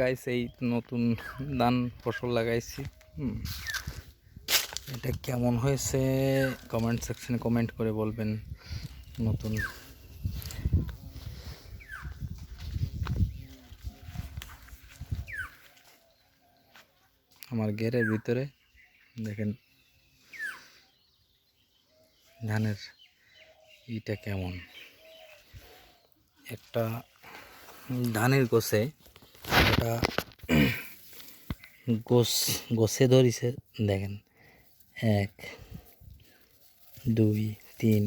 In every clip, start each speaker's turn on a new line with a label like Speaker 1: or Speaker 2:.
Speaker 1: Guys এই নতুন ধান ফসল লাগাইছি। এটা কেমন হয়েছে? কমেন্ট সেকশনে কমেন্ট করে বলবেন নতুন। আমার ঘেরের ভিতরে, দেখেন, ধানের ইটা কেমন। একটা ধানের গোছে ওটা গোস গোছে ধরিছে, দেখেন। এক, দুই, তিন,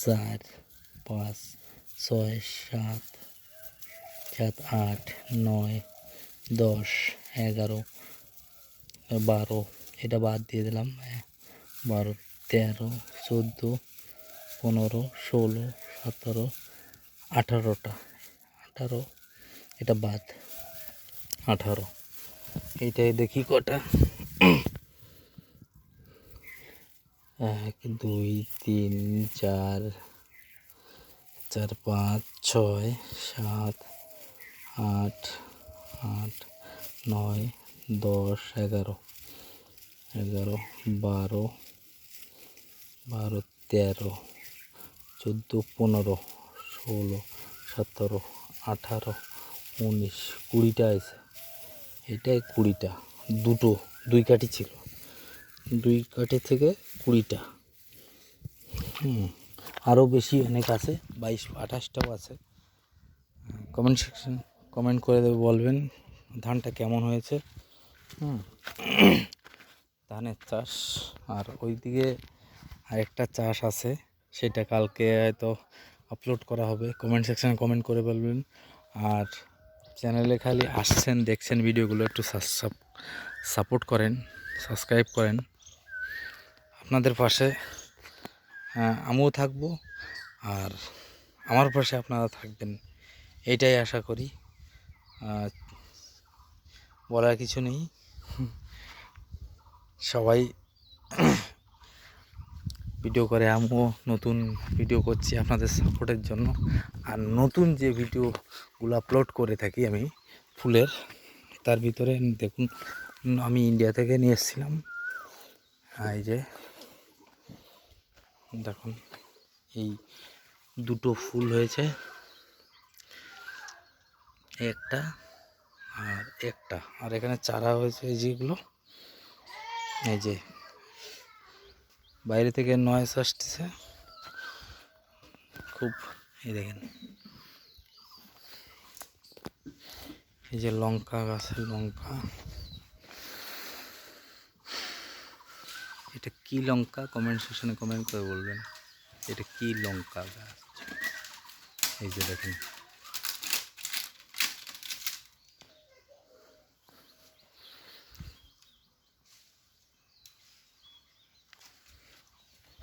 Speaker 1: চার, পাঁচ, ছয়, সাত সাত, আট, নয়, দশ, এগারো, বারো, এটা বাদ দিয়ে দিলাম। বারো, তেরো, চোদ্দ, পনেরো, ষোলো, সতেরো, আঠারোটা। আঠারো এটা বাদ। আঠারো। এইটাই দেখি কটা। এক, দুই, তিন, চার চার, পাঁচ, ছয়, সাত, আট আট, নয়, দশ, এগারো। এগারো, বারো বারো, তেরো, চোদ্দ, পনেরো, ষোলো, সতেরো, আঠারো উনিশ, কুড়িটা আছে এটাই কুড়িটা, দুটো, দুই কাঠি ছিল। দুই কাঠি থেকে কুড়িটা। হুম আরও বেশি অনেক আছে, বাইশ, আঠাশটাও আছে। কমেন্ট সেকশন, কমেন্ট করে দেবে, বলবেন ধানটা কেমন হয়েছে। হুম, ধানের চাষ, আর ওইদিকে আরেকটা চাষ আছে, সেটা কালকে হয়তো আপলোড করা হবে। কমেন্ট সেকশানে কমেন্ট করে বলবেন। আর চ্যানেলে খালি আসছেন, দেখছেন ভিডিওগুলো, একটু সাপোর্ট করেন, সাবস্ক্রাইব করেন। আপনাদের পাশে আমিও থাকব, আর আমার পাশে আপনারা থাকবেন। এইটাই আশা করি। বলার কিছু নেই। সবাই ভিডিও করে, আমিও নতুন ভিডিও করছি আপনাদের সাপোর্টের জন্য। আর নতুন যে ভিডিওগুলো আপলোড করে থাকি আমি ফুলের, তার ভিতরে দেখুন, আমি ইন্ডিয়া থেকে নিয়ে এসেছিলাম। এই যে, দেখুন, এই দুটো ফুল হয়েছে। একটা আর একটা। আর এখানে চারা হয়েছে যেগুলো। এই যে বাইরে থেকে নয়েস আসতেছে। খুব, এই দেখেন। এই যে লঙ্কা গাছের লঙ্কা। এটা কি লঙ্কা? কমেন্ট সেকশনে কমেন্ট করে বলবেন। এটা কি লঙ্কা গাছ? এই যে দেখেন।